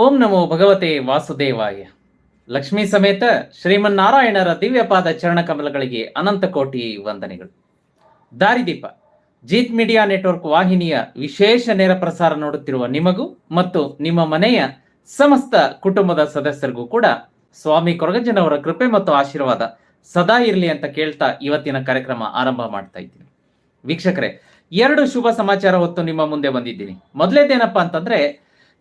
ಓಂ ನಮೋ ಭಗವತೆ ವಾಸುದೇವಾಯ. ಲಕ್ಷ್ಮೀ ಸಮೇತ ಶ್ರೀಮನ್ನಾರಾಯಣರ ದಿವ್ಯಪಾದ ಚರಣಕಮಲಗಳಿಗೆ ಅನಂತ ಕೋಟಿ ವಂದನೆಗಳು. ದಾರಿದೀಪ, ಜೀತ್ ಮೀಡಿಯಾ ನೆಟ್ವರ್ಕ್ ವಾಹಿನಿಯ ವಿಶೇಷ ನೇರ ಪ್ರಸಾರ ನೋಡುತ್ತಿರುವ ನಿಮಗೂ ಮತ್ತು ನಿಮ್ಮ ಮನೆಯ ಸಮಸ್ತ ಕುಟುಂಬದ ಸದಸ್ಯರಿಗೂ ಕೂಡ ಸ್ವಾಮಿ ಕೊರಗಜ್ಜನವರ ಕೃಪೆ ಮತ್ತು ಆಶೀರ್ವಾದ ಸದಾ ಇರಲಿ ಅಂತ ಕೇಳ್ತಾ ಇವತ್ತಿನ ಕಾರ್ಯಕ್ರಮ ಆರಂಭ ಮಾಡ್ತಾ ಇದ್ದೀನಿ. ವೀಕ್ಷಕರೇ, ಎರಡು ಶುಭ ಸಮಾಚಾರ ಹೊತ್ತು ನಿಮ್ಮ ಮುಂದೆ ಬಂದಿದ್ದೀನಿ. ಮೊದಲೇದೇನಪ್ಪ ಅಂತಂದ್ರೆ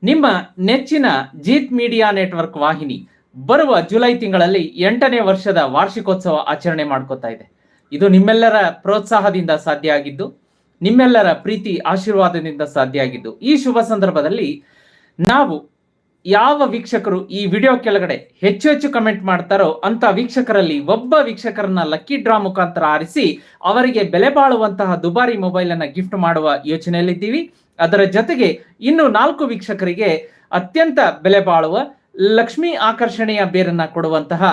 ನಿಮ್ಮ ನೆಚ್ಚಿನ ಜೀತ್ ಮೀಡಿಯಾ ನೆಟ್ವರ್ಕ್ ವಾಹಿನಿ ಬರುವ ಜುಲೈ ತಿಂಗಳಲ್ಲಿ ಎಂಟನೇ ವರ್ಷದ ವಾರ್ಷಿಕೋತ್ಸವ ಆಚರಣೆ ಮಾಡ್ಕೋತಾ ಇದೆ. ಇದು ನಿಮ್ಮೆಲ್ಲರ ಪ್ರೋತ್ಸಾಹದಿಂದ ಸಾಧ್ಯ ಆಗಿದ್ದು, ನಿಮ್ಮೆಲ್ಲರ ಪ್ರೀತಿ, ಆಶೀರ್ವಾದದಿಂದ ಸಾಧ್ಯ ಆಗಿದ್ದು, ಈ ಶುಭ ಸಂದರ್ಭದಲ್ಲಿ ನಾವು ಯಾವ ವೀಕ್ಷಕರು ಈ ವಿಡಿಯೋ ಕೆಳಗಡೆ ಹೆಚ್ಚು ಹೆಚ್ಚು ಕಮೆಂಟ್ ಮಾಡ್ತಾರೋ ಅಂತ ವೀಕ್ಷಕರಲ್ಲಿ ಒಬ್ಬ ವೀಕ್ಷಕರನ್ನ ಲಕ್ಕಿ ಡ್ರಾ ಮುಖಾಂತರ ಆರಿಸಿ ಅವರಿಗೆ ಬೆಲೆ ಬಾಳುವಂತಹ ದುಬಾರಿ ಮೊಬೈಲ್ ಅನ್ನ ಗಿಫ್ಟ್ ಮಾಡುವ ಯೋಚನೆಯಲ್ಲಿದ್ದೀವಿ. ಅದರ ಜೊತೆಗೆ ಇನ್ನು ನಾಲ್ಕು ವೀಕ್ಷಕರಿಗೆ ಅತ್ಯಂತ ಬೆಲೆ ಬಾಳುವ ಲಕ್ಷ್ಮಿ ಆಕರ್ಷಣೆಯ ಬೇರನ್ನ ಕೊಡುವಂತಹ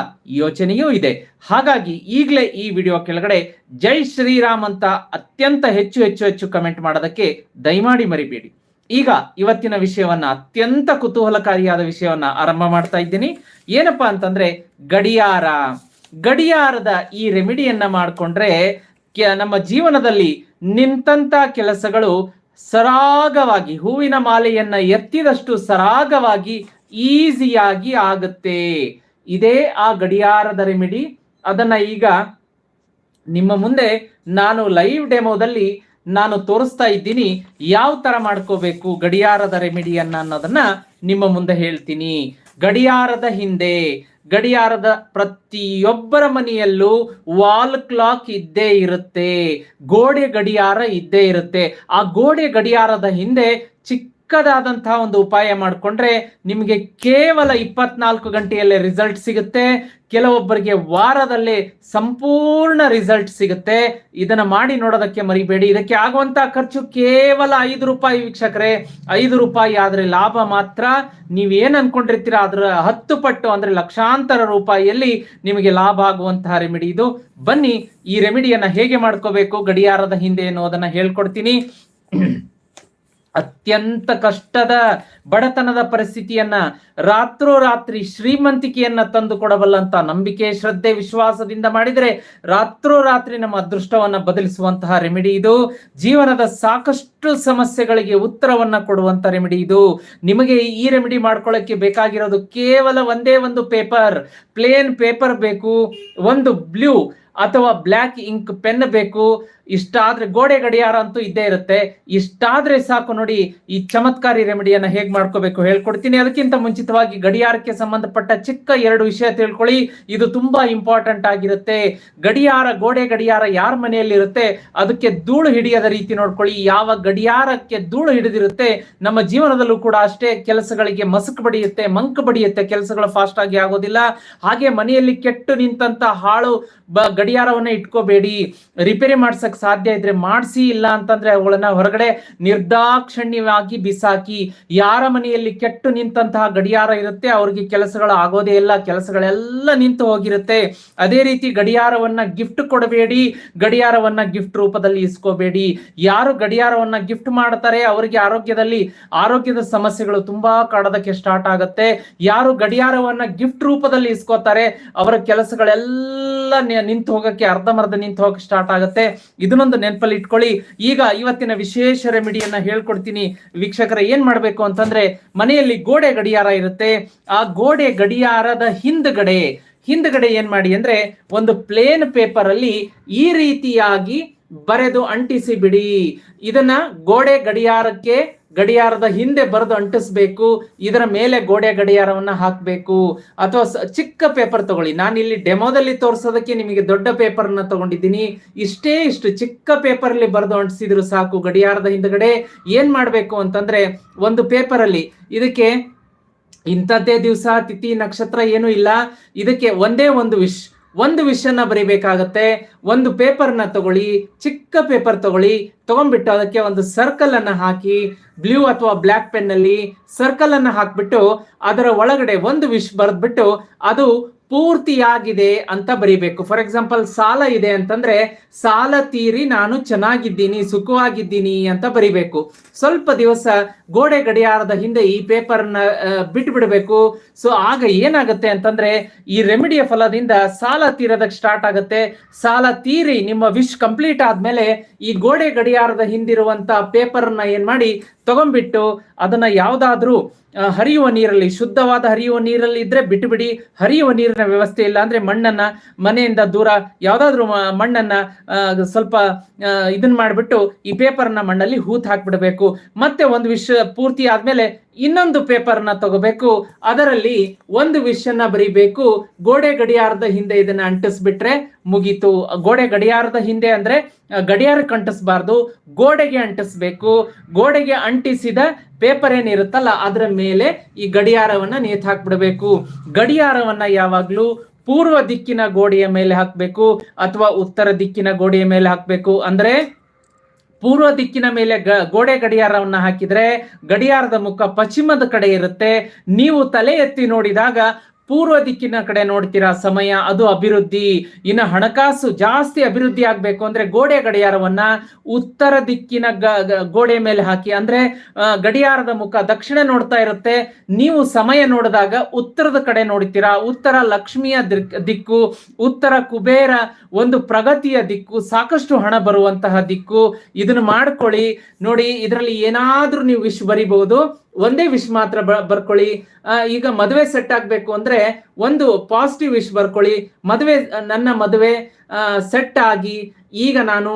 ಯೋಚನೆಯೂ ಇದೆ. ಹಾಗಾಗಿ ಈಗಲೇ ಈ ವಿಡಿಯೋ ಕೆಳಗಡೆ ಜೈ ಶ್ರೀರಾಮ್ ಅಂತ ಅತ್ಯಂತ ಹೆಚ್ಚು ಹೆಚ್ಚು ಹೆಚ್ಚು ಕಮೆಂಟ್ ಮಾಡೋದಕ್ಕೆ ದಯಮಾಡಿ ಮರಿಬೇಡಿ. ಈಗ ಇವತ್ತಿನ ವಿಷಯವನ್ನ ಅತ್ಯಂತ ಕುತೂಹಲಕಾರಿಯಾದ ವಿಷಯವನ್ನ ಆರಂಭ ಮಾಡ್ತಾ ಇದ್ದೀನಿ. ಏನಪ್ಪಾ ಅಂತಂದ್ರೆ ಗಡಿಯಾರ. ಗಡಿಯಾರದ ಈ ರೆಮಿಡಿಯನ್ನ ಮಾಡಿಕೊಂಡ್ರೆ ನಮ್ಮ ಜೀವನದಲ್ಲಿ ನಿಂತಂತ ಕೆಲಸಗಳು ಸರಾಗವಾಗಿ, ಹೂವಿನ ಮಾಲೆಯನ್ನ ಎತ್ತಿದಷ್ಟು ಸರಾಗವಾಗಿ, ಈಸಿಯಾಗಿ ಆಗುತ್ತೆ. ಇದೇ ಆ ಗಡಿಯಾರದ ರೆಮಿಡಿ. ಅದನ್ನ ಈಗ ನಿಮ್ಮ ಮುಂದೆ ನಾನು ಲೈವ್ ಡೆಮೋದಲ್ಲಿ ನಾನು ತೋರಿಸ್ತಾ ಇದ್ದೀನಿ ಯಾವ ತರ ಮಾಡ್ಕೋಬೇಕು ಗಡಿಯಾರದ ರೆಮಿಡಿಯನ್ನ ಅನ್ನೋದನ್ನ ನಿಮ್ಮ ಮುಂದೆ ಹೇಳ್ತೀನಿ. ಗಡಿಯಾರದ ಹಿಂದೆ, ಗಡಿಯಾರದ ಪ್ರತಿಯೊಬ್ಬರ ಮನೆಯಲ್ಲೂ ವಾಲ್ ಕ್ಲಾಕ್ ಇದ್ದೇ ಇರುತ್ತೆ. ಗೋಡೆ ಗಡಿಯಾರ ಇದ್ದೇ ಇರುತ್ತೆ. ಆ ಗೋಡೆ ಗಡಿಯಾರದ ಹಿಂದೆ ಚಿಕ್ಕದಾದಂತಹ ಒಂದು ಉಪಾಯ ಮಾಡಿಕೊಂಡ್ರೆ ನಿಮಗೆ ಕೇವಲ ಇಪ್ಪತ್ನಾಲ್ಕು ಗಂಟೆಯಲ್ಲೇ ರಿಸಲ್ಟ್ ಸಿಗುತ್ತೆ. ಕೆಲವೊಬ್ಬರಿಗೆ ವಾರದಲ್ಲೇ ಸಂಪೂರ್ಣ ರಿಸಲ್ಟ್ ಸಿಗುತ್ತೆ. ಇದನ್ನ ಮಾಡಿ ನೋಡೋದಕ್ಕೆ ಮರಿಬೇಡಿ. ಇದಕ್ಕೆ ಆಗುವಂತಹ ಖರ್ಚು ಕೇವಲ ಐದು ರೂಪಾಯಿ ವೀಕ್ಷಕರೇ. ಐದು ರೂಪಾಯಿ ಆದ್ರೆ ಲಾಭ ಮಾತ್ರ. ನೀವೇನು ಅನ್ಕೊಂಡಿರ್ತೀರ ಅದರ ಹತ್ತು ಪಟ್ಟು ಅಂದ್ರೆ ಲಕ್ಷಾಂತರ ರೂಪಾಯಿಯಲ್ಲಿ ನಿಮಗೆ ಲಾಭ ಆಗುವಂತಹ ರೆಮಿಡಿ ಇದು. ಬನ್ನಿ, ಈ ರೆಮಿಡಿಯನ್ನ ಹೇಗೆ ಮಾಡ್ಕೋಬೇಕು ಗಡಿಯಾರದ ಹಿಂದೆ ಅನ್ನೋದನ್ನ ಹೇಳ್ಕೊಡ್ತೀನಿ. ಅತ್ಯಂತ ಕಷ್ಟದ ಬಡತನದ ಪರಿಸ್ಥಿತಿಯನ್ನ ರಾತ್ರೋರಾತ್ರಿ ಶ್ರೀಮಂತಿಕೆಯನ್ನ ತಂದು ಕೊಡಬಲ್ಲಂತ ನಂಬಿಕೆ, ಶ್ರದ್ಧೆ, ವಿಶ್ವಾಸದಿಂದ ಮಾಡಿದರೆ ರಾತ್ರೋರಾತ್ರಿ ನಮ್ಮ ಅದೃಷ್ಟವನ್ನ ಬದಲಿಸುವಂತಹ ರೆಮಿಡಿ ಇದು. ಜೀವನದ ಸಾಕಷ್ಟು ಸಮಸ್ಯೆಗಳಿಗೆ ಉತ್ತರವನ್ನ ಕೊಡುವಂತ ರೆಮಿಡಿ ಇದು. ನಿಮಗೆ ಈ ರೆಮಿಡಿ ಮಾಡ್ಕೊಳ್ಳಕ್ಕೆ ಬೇಕಾಗಿರೋದು ಕೇವಲ ಒಂದೇ ಒಂದು ಪೇಪರ್, ಪ್ಲೇನ್ ಪೇಪರ್ ಬೇಕು, ಒಂದು ಬ್ಲೂ. ಅಥವಾ ಬ್ಲ್ಯಾಕ್ ಇಂಕ್ ಪೆನ್ ಬೇಕು, ಇಷ್ಟಾದ್ರೆ ಗೋಡೆ ಗಡಿಯಾರ ಅಂತೂ ಇದ್ದೇ ಇರುತ್ತೆ. ಇಷ್ಟಾದ್ರೆ ಸಾಕು ನೋಡಿ ಈ ಚಮತ್ಕಾರಿ ರೆಮಿಡಿಯನ್ನ ಹೇಗ್ ಮಾಡ್ಕೋಬೇಕು ಹೇಳ್ಕೊಡ್ತೀನಿ. ಅದಕ್ಕಿಂತ ಮುಂಚಿತವಾಗಿ ಗಡಿಯಾರಕ್ಕೆ ಸಂಬಂಧಪಟ್ಟ ಚಿಕ್ಕ ಎರಡು ವಿಷಯ ತಿಳ್ಕೊಳ್ಳಿ. ಇದು ತುಂಬಾ ಇಂಪಾರ್ಟೆಂಟ್ ಆಗಿರುತ್ತೆ. ಗಡಿಯಾರ ಗೋಡೆ ಗಡಿಯಾರ ಯಾರ ಮನೆಯಲ್ಲಿ ಇರುತ್ತೆ ಅದಕ್ಕೆ ಧೂಳು ಹಿಡಿಯದ ರೀತಿ ನೋಡ್ಕೊಳ್ಳಿ. ಯಾವ ಗಡಿಯಾರಕ್ಕೆ ಧೂಳು ಹಿಡಿದಿರುತ್ತೆ, ನಮ್ಮ ಜೀವನದಲ್ಲೂ ಕೂಡ ಅಷ್ಟೇ ಕೆಲಸಗಳಿಗೆ ಮಸಕ್ ಬಡಿಯುತ್ತೆ, ಮಂಕ್ ಬಡಿಯುತ್ತೆ, ಕೆಲಸಗಳು ಫಾಸ್ಟ್ ಆಗಿ ಆಗೋದಿಲ್ಲ. ಹಾಗೆ ಮನೆಯಲ್ಲಿ ಕೆಟ್ಟು ನಿಂತಂತ ಹಾಳು ಗಡಿಯಾರವನ್ನ ಇಟ್ಕೋಬೇಡಿ ರಿಪೇರಿ ಮಾಡ್ಸಕ್ ಸಾಧ್ಯ ಇದ್ರೆ ಮಾಡಿಸಿ, ಇಲ್ಲ ಅಂತಂದ್ರೆ ಅವುಗಳನ್ನ ಹೊರಗಡೆ ನಿರ್ದಾಕ್ಷಣ್ಯವಾಗಿ ಬಿಸಾಕಿ, ಯಾರ ಮನೆಯಲ್ಲಿ ಕೆಟ್ಟು ನಿಂತಹ ಗಡಿಯಾರ ಇರುತ್ತೆ, ಅವ್ರಿಗೆ ಕೆಲಸಗಳು ಆಗೋದೇ ಇಲ್ಲ, ಕೆಲಸಗಳೆಲ್ಲ ನಿಂತು ಹೋಗಿರುತ್ತೆ. ಅದೇ ರೀತಿ ಗಡಿಯಾರವನ್ನ ಗಿಫ್ಟ್ ಕೊಡಬೇಡಿ, ಗಡಿಯಾರವನ್ನ ಗಿಫ್ಟ್ ರೂಪದಲ್ಲಿ ಇಸ್ಕೋಬೇಡಿ. ಯಾರು ಗಡಿಯಾರವನ್ನ ಗಿಫ್ಟ್ ಮಾಡ್ತಾರೆ, ಅವರಿಗೆ ಆರೋಗ್ಯದಲ್ಲಿ ಆರೋಗ್ಯದ ಸಮಸ್ಯೆಗಳು ತುಂಬಾ ಕಾಡೋದಕ್ಕೆ ಸ್ಟಾರ್ಟ್ ಆಗುತ್ತೆ. ಯಾರು ಗಡಿಯಾರವನ್ನ ಗಿಫ್ಟ್ ರೂಪದಲ್ಲಿ ಇಸ್ಕೋತಾರೆ, ಅವರ ಕೆಲಸಗಳೆಲ್ಲ ನಿಂತು ಹೋಗಕ್ಕೆ ಅರ್ಧಮರ್ಧ ನಿಂತು ಹೋಗಕ್ಕೆ ಸ್ಟಾರ್ಟ್ ಆಗುತ್ತೆ. ಇದನ್ನೊಂದು ನೆನಪಲ್ಲಿ ಇಟ್ಕೊಳ್ಳಿ. ಈಗ ಇವತ್ತಿನ ವಿಶೇಷ ರೆಮಿಡಿಯನ್ನ ಹೇಳ್ಕೊಡ್ತೀನಿ. ವೀಕ್ಷಕರ, ಏನ್ ಮಾಡ್ಬೇಕು ಅಂತಂದ್ರೆ, ಮನೆಯಲ್ಲಿ ಗೋಡೆ ಗಡಿಯಾರ ಇರುತ್ತೆ. ಆ ಗೋಡೆ ಗಡಿಯಾರದ ಹಿಂದ್ಗಡೆ ಹಿಂದ್ಗಡೆ ಏನ್ ಮಾಡಿ ಅಂದ್ರೆ, ಒಂದು ಪ್ಲೇನ್ ಪೇಪರ್ ಅಲ್ಲಿ ಈ ರೀತಿಯಾಗಿ ಬರೆದು ಅಂಟಿಸಿ ಬಿಡಿ ಇದನ್ನ ಗೋಡೆ ಗಡಿಯಾರಕ್ಕೆ, ಗಡಿಯಾರದ ಹಿಂದೆ ಬರೆದು ಅಂಟಿಸ್ಬೇಕು. ಇದರ ಮೇಲೆ ಗೋಡೆ ಗಡಿಯಾರವನ್ನ ಹಾಕಬೇಕು. ಅಥವಾ ಚಿಕ್ಕ ಪೇಪರ್ ತಗೊಳ್ಳಿ. ನಾನು ಇಲ್ಲಿ ಡೆಮೋದಲ್ಲಿ ತೋರಿಸೋದಕ್ಕೆ ನಿಮಗೆ ದೊಡ್ಡ ಪೇಪರ್ ಅನ್ನ ತಗೊಂಡಿದ್ದೀನಿ. ಇಷ್ಟೇ ಇಷ್ಟು ಚಿಕ್ಕ ಪೇಪರ್ ಅಲ್ಲಿ ಬರೆದು ಅಂಟಿಸಿದ್ರು ಸಾಕು ಗಡಿಯಾರದ ಹಿಂದ್ಗಡೆ. ಏನ್ ಮಾಡ್ಬೇಕು ಅಂತಂದ್ರೆ, ಒಂದು ಪೇಪರ್ ಅಲ್ಲಿ ಇದಕ್ಕೆ ಇಂಥದ್ದೇ ದಿವಸ, ತಿಥಿ, ನಕ್ಷತ್ರ ಏನು ಇಲ್ಲ. ಇದಕ್ಕೆ ಒಂದೇ ಒಂದು ವಿಶ್. ಒಂದು ವಿಷಯನ್ನ ಬರಿಬೇಕಾಗತ್ತೆ, ಒಂದು ಪೇಪರ್ನ ತಗೊಳ್ಳಿ, ಚಿಕ್ಕ ಪೇಪರ್ ತಗೊಳ್ಳಿ, ತಗೊಂಡ್ಬಿಟ್ಟು ಅದಕ್ಕೆ ಒಂದು ಸರ್ಕಲ್ ಅನ್ನ ಹಾಕಿ ಬ್ಲೂ ಅಥವಾ ಬ್ಲ್ಯಾಕ್ ಪೆನ್ ಅಲ್ಲಿ ಸರ್ಕಲ್ ಅನ್ನ ಹಾಕ್ಬಿಟ್ಟು ಅದರ ಒಳಗಡೆ ಒಂದು ವಿಷ್ ಬರೆದ್ಬಿಟ್ಟು ಅದು ಪೂರ್ತಿಯಾಗಿದೆ ಅಂತ ಬರಿಬೇಕು. ಫಾರ್ ಎಕ್ಸಾಂಪಲ್ ಸಾಲ ಇದೆ ಅಂತಂದ್ರೆ, ಸಾಲ ತೀರಿ, ನಾನು ಚೆನ್ನಾಗಿದ್ದೀನಿ, ಸುಖವಾಗಿದ್ದೀನಿ ಅಂತ ಬರಿಬೇಕು. ಸ್ವಲ್ಪ ದಿವಸ ಗೋಡೆ ಗಡಿಯಾರದ ಹಿಂದೆ ಈ ಪೇಪರ್ನ ಬಿಟ್ಟು ಬಿಡಬೇಕು ಸೊ ಆಗ ಏನಾಗುತ್ತೆ ಅಂತಂದ್ರೆ, ಈ ರೆಮಿಡಿಯ ಫಲದಿಂದ ಸಾಲ ತೀರೋದಕ್ಕೆ ಸ್ಟಾರ್ಟ್ ಆಗುತ್ತೆ. ಸಾಲ ತೀರಿ, ನಿಮ್ಮ ವಿಶ್ ಕಂಪ್ಲೀಟ್ ಆದ್ಮೇಲೆ ಈ ಗೋಡೆ ಗಡಿಯಾರದ ಹಿಂದಿರುವಂತ ಪೇಪರ್ನ ಏನ್ ಮಾಡಿ ತಗೊಂಡ್ಬಿಟ್ಟು ಅದನ್ನ ಯಾವ್ದಾದ್ರೂ ಹರಿಯುವ ನೀರಲ್ಲಿ, ಶುದ್ಧವಾದ ಹರಿಯುವ ನೀರಲ್ಲಿ ಇದ್ರೆ ಬಿಟ್ಟು ಬಿಡಿ, ಹರಿಯುವ ನೀರಿನ ವ್ಯವಸ್ಥೆ ಇಲ್ಲ ಅಂದ್ರೆ ಮಣ್ಣನ್ನ ಮನೆಯಿಂದ ದೂರ ಯಾವ್ದಾದ್ರು ಮಣ್ಣನ್ನ ಸ್ವಲ್ಪ ಇದನ್ನ ಮಾಡ್ಬಿಟ್ಟು ಈ ಪೇಪರ್ನ ಮಣ್ಣಲ್ಲಿ ಹೂತ್ ಹಾಕ್ಬಿಡ್ಬೇಕು. ಮತ್ತೆ ಒಂದು ವಿಷ ಪೂರ್ತಿ ಆದ್ಮೇಲೆ ಇನ್ನೊಂದು ಪೇಪರ್ನ ತಗೋಬೇಕು. ಅದರಲ್ಲಿ ಒಂದು ವಿಷಯನ್ನ ಬರೀಬೇಕು. ಗೋಡೆ ಗಡಿಯಾರದ ಹಿಂದೆ ಇದನ್ನ ಅಂಟಿಸ್ಬಿಟ್ರೆ ಮುಗೀತು. ಗೋಡೆ ಗಡಿಯಾರದ ಹಿಂದೆ ಅಂದ್ರೆ ಗಡಿಯಾರಕ್ಕೆ ಅಂಟಿಸ್ಬಾರ್ದು. ಗೋಡೆಗೆ ಅಂಟಿಸ್ಬೇಕು. ಗೋಡೆಗೆ ಅಂಟಿಸಿದ ಪೇಪರ್ ಏನಿರುತ್ತಲ್ಲ, ಅದರ ಮೇಲೆ ಈ ಗಡಿಯಾರವನ್ನ ನೇತು ಹಾಕ್ಬಿಡ್ಬೇಕು. ಗಡಿಯಾರವನ್ನ ಯಾವಾಗ್ಲೂ ಪೂರ್ವ ದಿಕ್ಕಿನ ಗೋಡೆಯ ಮೇಲೆ ಹಾಕ್ಬೇಕು, ಅಥವಾ ಉತ್ತರ ದಿಕ್ಕಿನ ಗೋಡೆಯ ಮೇಲೆ ಹಾಕ್ಬೇಕು. ಅಂದ್ರೆ ಪೂರ್ವ ದಿಕ್ಕಿನ ಮೇಲೆ ಗ, ಗೋಡೆ ಗಡಿಯಾರವನ್ನು ಹಾಕಿದ್ರೆ ಗಡಿಯಾರದ ಮುಖ ಪಶ್ಚಿಮದ ಕಡೆ ಇರುತ್ತೆ. ನೀವು ತಲೆ ಎತ್ತಿ ನೋಡಿದಾಗ ಪೂರ್ವ ದಿಕ್ಕಿನ ಕಡೆ ನೋಡ್ತೀರಾ ಸಮಯ, ಅದು ಅಭಿವೃದ್ಧಿ. ಇನ್ನು ಹಣಕಾಸು ಜಾಸ್ತಿ ಅಭಿವೃದ್ಧಿ ಆಗಬೇಕು ಅಂದ್ರೆ ಗೋಡೆ ಗಡಿಯಾರವನ್ನ ಉತ್ತರ ದಿಕ್ಕಿನ ಗೋಡೆ ಮೇಲೆ ಹಾಕಿ. ಅಂದ್ರೆ ಗಡಿಯಾರದ ಮುಖ ದಕ್ಷಿಣ ನೋಡ್ತಾ ಇರುತ್ತೆ. ನೀವು ಸಮಯ ನೋಡಿದಾಗ ಉತ್ತರದ ಕಡೆ ನೋಡ್ತೀರಾ. ಉತ್ತರ ಲಕ್ಷ್ಮಿಯ ದಿಕ್- ದಿಕ್ಕು, ಉತ್ತರ ಕುಬೇರ ಒಂದು ಪ್ರಗತಿಯ ದಿಕ್ಕು, ಸಾಕಷ್ಟು ಹಣ ಬರುವಂತಹ ದಿಕ್ಕು. ಇದನ್ನು ಮಾಡ್ಕೊಳ್ಳಿ. ನೋಡಿ, ಇದರಲ್ಲಿ ಏನಾದ್ರೂ ನೀವು ವಿಶ್ ಬರಿಬಹುದು. ಒಂದೇ ವಿಶ್ ಮಾತ್ರ ಬರ್ಕೊಳ್ಳಿ. ಈಗ ಮದುವೆ ಸೆಟ್ ಆಗಬೇಕು ಅಂದ್ರೆ ಒಂದು ಪಾಸಿಟಿವ್ ವಿಶ್ ಬರ್ಕೊಳ್ಳಿ. ಮದುವೆ, ನನ್ನ ಮದುವೆ ಸೆಟ್ ಆಗಿ ಈಗ ನಾನು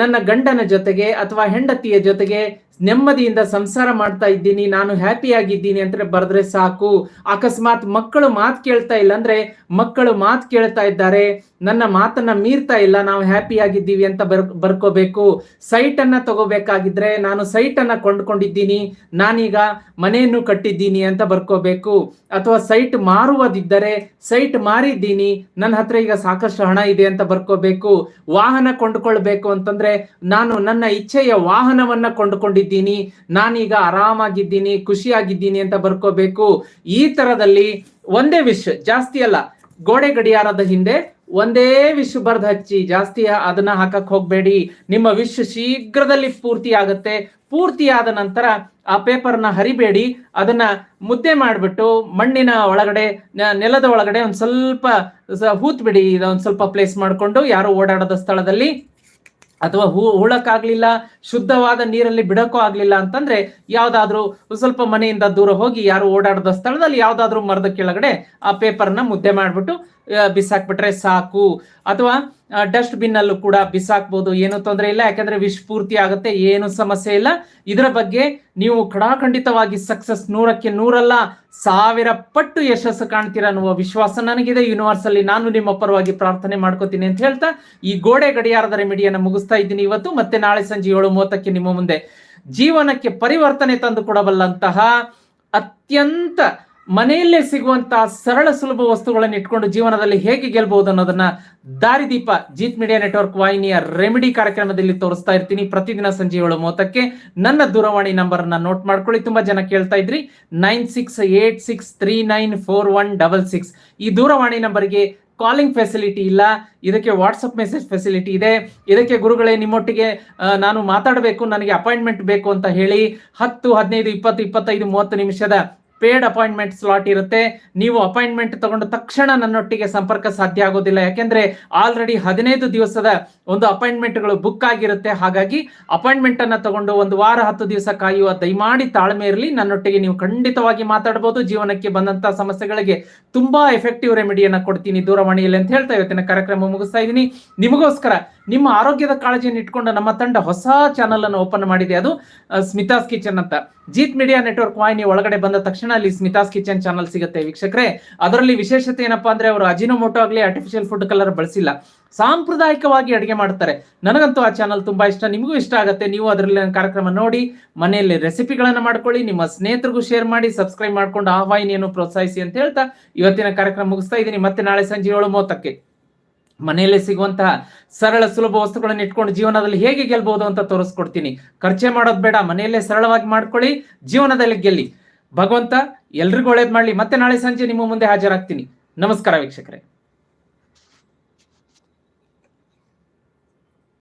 ನನ್ನ ಗಂಡನ ಜೊತೆಗೆ ಅಥವಾ ಹೆಂಡತಿಯ ಜೊತೆಗೆ ನೆಮ್ಮದಿಯಿಂದ ಸಂಸಾರ ಮಾಡ್ತಾ ಇದ್ದೀನಿ, ನಾನು ಹ್ಯಾಪಿ ಆಗಿದ್ದೀನಿ ಅಂತ ಬರೆದ್ರೆ ಸಾಕು. ಅಕಸ್ಮಾತ್ ಮಕ್ಕಳು ಮಾತು ಕೇಳ್ತಾ ಇಲ್ಲ ಅಂದ್ರೆ ಮಕ್ಕಳು ಮಾತು ಕೇಳ್ತಾ ಇದ್ದಾರೆ, ನನ್ನ ಮಾತನ್ನ ಮೀರ್ತಾ ಇಲ್ಲ, ನಾವು ಹ್ಯಾಪಿ ಆಗಿದ್ದೀವಿ ಅಂತ ಬರ್, ಬರ್ಕೋಬೇಕು. ಸೈಟ್ ಅನ್ನ ತಗೋಬೇಕಾಗಿದ್ರೆ ನಾನು ಸೈಟ್ ಅನ್ನ ಕೊಂಡ್ಕೊಂಡಿದ್ದೀನಿ, ನಾನೀಗ ಮನೆಯನ್ನು ಕಟ್ಟಿದ್ದೀನಿ ಅಂತ ಬರ್ಕೋಬೇಕು. ಅಥವಾ ಸೈಟ್ ಮಾರುವುದಿದ್ದರೆ ಸೈಟ್ ಮಾರಿದ್ದೀನಿ, ನನ್ನ ಹತ್ರ ಈಗ ಸಾಕಷ್ಟು ಹಣ ಇದೆ ಅಂತ ಬರ್ಕೋಬೇಕು. ವಾಹನ ಕೊಂಡ್ಕೊಳ್ಬೇಕು ಅಂತಂದ್ರೆ ನಾನು ನನ್ನ ಇಚ್ಛೆಯ ವಾಹನವನ್ನ ಕೊಂಡುಕೊಂಡಿದ್ದೀನಿ. ನಾನೀಗ ಆರಾಮಾಗಿದ್ದೀನಿ, ಖುಷಿಯಾಗಿದ್ದೀನಿ ಅಂತ ಬರ್ಕೋಬೇಕು. ಈ ತರದಲ್ಲಿ ಒಂದೇ ವಿಶ್ ಜಾಸ್ತಿ ಅಲ್ಲ, ಗೋಡೆ ಗಡಿಯಾರದ ಹಿಂದೆ ಒಂದೇ ವಿಶ್ ಬರ್ದ ಹಚ್ಚಿ, ಜಾಸ್ತಿ ಅದನ್ನ ಹಾಕಕ್ ಹೋಗ್ಬೇಡಿ. ನಿಮ್ಮ ವಿಶ್ ಶೀಘ್ರದಲ್ಲಿ ಪೂರ್ತಿ ಆಗುತ್ತೆ ಪೂರ್ತಿ ಆದ ನಂತರ ಆ ಪೇಪರ್ನ ಹರಿಬೇಡಿ, ಅದನ್ನ ಮುದ್ದೆ ಮಾಡಿಬಿಟ್ಟು ಮಣ್ಣಿನ ಒಳಗಡೆ ನೆಲದ ಒಳಗಡೆ ಒಂದ್ ಸ್ವಲ್ಪ ಹೂತ್ ಬಿಡಿ ಒಂದ್ ಸ್ವಲ್ಪ ಪ್ಲೇಸ್ ಮಾಡ್ಕೊಂಡು, ಯಾರು ಓಡಾಡದ ಸ್ಥಳದಲ್ಲಿ ಅಥವಾ ಹೂ ಹೂಳಕ್ಕಾಗ್ಲಿಲ್ಲ ಶುದ್ಧವಾದ ನೀರಲ್ಲಿ ಬಿಡಕ್ಕೂ ಆಗ್ಲಿಲ್ಲ ಅಂತಂದ್ರೆ ಯಾವ್ದಾದ್ರೂ ಸ್ವಲ್ಪ ಮನೆಯಿಂದ ದೂರ ಹೋಗಿ ಯಾರು ಓಡಾಡದ ಸ್ಥಳದಲ್ಲಿ ಯಾವ್ದಾದ್ರು ಮರದ ಕೆಳಗಡೆ ಆ ಪೇಪರ್ನ ಮುದ್ದೆ ಮಾಡ್ಬಿಟ್ಟು ಬಿಸಾಕ್ಬಿಟ್ರೆ ಸಾಕು. ಅಥವಾ ಡಸ್ಟ್ ಬಿನ್ ಅಲ್ಲೂ ಕೂಡ ಬಿಸಾಕ್ಬೋದು. ಏನು ತೊಂದರೆ ಇಲ್ಲ. ಯಾಕಂದ್ರೆ ವಿಶ್ ಪೂರ್ತಿ ಆಗುತ್ತೆ. ಏನು ಸಮಸ್ಯೆ ಇಲ್ಲ. ಇದರ ಬಗ್ಗೆ ನೀವು ಖಡಾಖಂಡಿತವಾಗಿ ಸಕ್ಸಸ್ ನೂರಕ್ಕೆ ನೂರಲ್ಲ. ಸಾವಿರ ಪಟ್ಟು ಯಶಸ್ಸು ಕಾಣ್ತೀರಾ ಅನ್ನುವ ವಿಶ್ವಾಸ ನನಗಿದೆ. ಯೂನಿವರ್ಸ್ ಅಲ್ಲಿ ನಾನು ನಿಮ್ಮ ಪರವಾಗಿ ಪ್ರಾರ್ಥನೆ ಮಾಡ್ಕೋತೀನಿ ಅಂತ ಹೇಳ್ತಾ ಈ ಗೋಡೆ ಗಡಿಯಾರದ ರೆಮಿಡಿಯನ್ನು ಮುಗಿಸ್ತಾ ಇದ್ದೀನಿ ಇವತ್ತು. ಮತ್ತೆ ನಾಳೆ ಸಂಜೆ ಏಳು ಮೂವತ್ತಕ್ಕೆ ನಿಮ್ಮ ಮುಂದೆ ಜೀವನಕ್ಕೆ ಪರಿವರ್ತನೆ ತಂದು ಕೊಡಬಲ್ಲಂತಹ ಅತ್ಯಂತ ಮನೆಯಲ್ಲೇ ಸಿಗುವಂತಹ ಸರಳ ಸುಲಭ ವಸ್ತುಗಳನ್ನು ಇಟ್ಕೊಂಡು ಜೀವನದಲ್ಲಿ ಹೇಗೆ ಗೆಲ್ಬಹುದು ಅನ್ನೋದನ್ನ ದಾರಿದೀಪ ಜೀತ್ ಮೀಡಿಯಾ ನೆಟ್ವರ್ಕ್ ವಾಹಿನಿಯ ರೆಮಿಡಿ ಕಾರ್ಯಕ್ರಮದಲ್ಲಿ ತೋರಿಸ್ತಾ ಇರ್ತೀನಿ. ಪ್ರತಿದಿನ ಸಂಜೆ ಏಳು ಮೂವತ್ತಕ್ಕೆ ನನ್ನ ದೂರವಾಣಿ ನಂಬರ್ ಅನ್ನ ನೋಟ್ ಮಾಡ್ಕೊಳ್ಳಿ. ತುಂಬಾ ಜನ ಕೇಳ್ತಾ ಇದ್ರಿ. Nine six eight six three nine four one double six. ಈ ದೂರವಾಣಿ ನಂಬರ್ಗೆ ಕಾಲಿಂಗ್ ಫೆಸಿಲಿಟಿ ಇಲ್ಲ. ಇದಕ್ಕೆ ವಾಟ್ಸಪ್ ಮೆಸೇಜ್ ಫೆಸಿಲಿಟಿ ಇದೆ. ಇದಕ್ಕೆ ಗುರುಗಳೇ, ನಿಮ್ಮೊಟ್ಟಿಗೆ ನಾನು ಮಾತಾಡಬೇಕು. ನನಗೆ ಅಪಾಯಿಂಟ್ಮೆಂಟ್ ಬೇಕು ಅಂತ ಹೇಳಿ ಹತ್ತು, ಹದಿನೈದು, ಇಪ್ಪತ್ತು, ಇಪ್ಪತ್ತೈದು, ಮೂವತ್ತು ನಿಮಿಷದ ಪೇಡ್ ಅಪಾಯಿಂಟ್ಮೆಂಟ್ ಸ್ಲಾಟ್ ಇರುತ್ತೆ. ನೀವು ಅಪಾಯಿಂಟ್ಮೆಂಟ್ ತಗೊಂಡ ತಕ್ಷಣ ನನ್ನೊಟ್ಟಿಗೆ ಸಂಪರ್ಕ ಸಾಧ್ಯ ಆಗೋದಿಲ್ಲ. ಯಾಕೆಂದ್ರೆ ಆಲ್ರೆಡಿ ಹದಿನೈದು ದಿವಸದ ಒಂದು ಅಪಾಯಿಂಟ್ಮೆಂಟ್ಗಳು ಬುಕ್ ಆಗಿರುತ್ತೆ. ಹಾಗಾಗಿ ಅಪಾಯಿಂಟ್ಮೆಂಟ್ ಅನ್ನ ತಗೊಂಡು ಒಂದು ವಾರ, ಹತ್ತು ದಿವಸ ಕಾಯುವ ದಯಮಾಡಿ ತಾಳ್ಮೆ ಇರಲಿ. ನನ್ನೊಟ್ಟಿಗೆ ನೀವು ಖಂಡಿತವಾಗಿ ಮಾತಾಡಬಹುದು ಜೀವನಕ್ಕೆ ಬಂದಂತಹ ಸಮಸ್ಯೆಗಳಿಗೆ ತುಂಬಾ ಎಫೆಕ್ಟಿವ್ ರೆಮಿಡಿಯನ್ನ ಕೊಡ್ತೀನಿ ದೂರವಾಣಿಯಲ್ಲಿ ಅಂತ ಹೇಳ್ತಾ ಇವತ್ತಿನ ಕಾರ್ಯಕ್ರಮ ಮುಗಿಸ್ತಾ ಇದ್ದೀನಿ. ನಿಮಗೋಸ್ಕರ ನಿಮ್ಮ ಆರೋಗ್ಯದ ಕಾಳಜಿಯನ್ನು ಇಟ್ಕೊಂಡು ನಮ್ಮ ತಂಡ ಹೊಸ ಚಾನಲ್ ಅನ್ನು ಓಪನ್ ಮಾಡಿದೆ. ಅದು ಸ್ಮಿತಾಸ್ ಕಿಚನ್ ಅಂತ. ಜೀತ್ ಮೀಡಿಯಾ ನೆಟ್ವರ್ಕ್ ವಾಹಿನಿ ಒಳಗಡೆ ಬಂದ ತಕ್ಷಣ ಅಲ್ಲಿ ಸ್ಮಿತಾಸ್ ಕಿಚನ್ ಚಾನಲ್ ಸಿಗುತ್ತೆ ವೀಕ್ಷಕರೇ. ಅದರಲ್ಲಿ ವಿಶೇಷತೆ ಏನಪ್ಪಾ ಅಂದ್ರೆ ಅವರು ಅಜಿನೋಮೋಟೋ ಆಗಲಿ ಆರ್ಟಿಫಿಷಿಯಲ್ ಫುಡ್ ಕಲರ್ ಬಳಸಿಲ್ಲ. ಸಾಂಪ್ರದಾಯಿಕವಾಗಿ ಅಡುಗೆ ಮಾಡ್ತಾರೆ. ನನಗಂತೂ ಆ ಚಾನಲ್ ತುಂಬಾ ಇಷ್ಟ. ನಿಮಗೂ ಇಷ್ಟ ಆಗುತ್ತೆ. ನೀವು ಅದರಲ್ಲಿ ಕಾರ್ಯಕ್ರಮ ನೋಡಿ, ಮನೆಯಲ್ಲಿ ರೆಸಿಪಿಗಳನ್ನ ಮಾಡ್ಕೊಳ್ಳಿ, ನಿಮ್ಮ ಸ್ನೇಹಿತರಿಗೂ ಶೇರ್ ಮಾಡಿ ಸಬ್ಸ್ಕ್ರೈಬ್ ಮಾಡ್ಕೊಂಡು ಆ ವಾಹಿನಿಯನ್ನು ಪ್ರೋತ್ಸಾಹಿಸಿ ಅಂತ ಹೇಳ್ತಾ ಇವತ್ತಿನ ಕಾರ್ಯಕ್ರಮ ಮುಗಿಸ್ತಾ ಇದ್ದೀನಿ. ಮತ್ತೆ ನಾಳೆ ಸಂಜೆ ಏಳು ಮೂವತ್ತಕ್ಕೆ. ಮನೆಯಲ್ಲೇ ಸಿಗುವಂತಹ ಸರಳ ಸುಲಭ ವಸ್ತುಗಳನ್ನು ಇಟ್ಕೊಂಡು ಜೀವನದಲ್ಲಿ ಹೇಗೆ ಗೆಲ್ಬಹುದು ಅಂತ ತೋರಿಸ್ಕೊಡ್ತೀನಿ. ಖರ್ಚೆ ಮಾಡೋದು ಬೇಡ, ಮನೆಯಲ್ಲೇ ಸರಳವಾಗಿ ಮಾಡ್ಕೊಳ್ಳಿ, ಜೀವನದಲ್ಲಿ ಗೆಲ್ಲಿ. ಭಗವಂತ ಎಲ್ರಿಗೂ ಒಳ್ಳೇದು ಮಾಡಲಿ. ಮತ್ತೆ ನಾಳೆ ಸಂಜೆ ನಿಮ್ಮ ಮುಂದೆ ಹಾಜರಾಗ್ತೀನಿ. ನಮಸ್ಕಾರ ವೀಕ್ಷಕರೇ.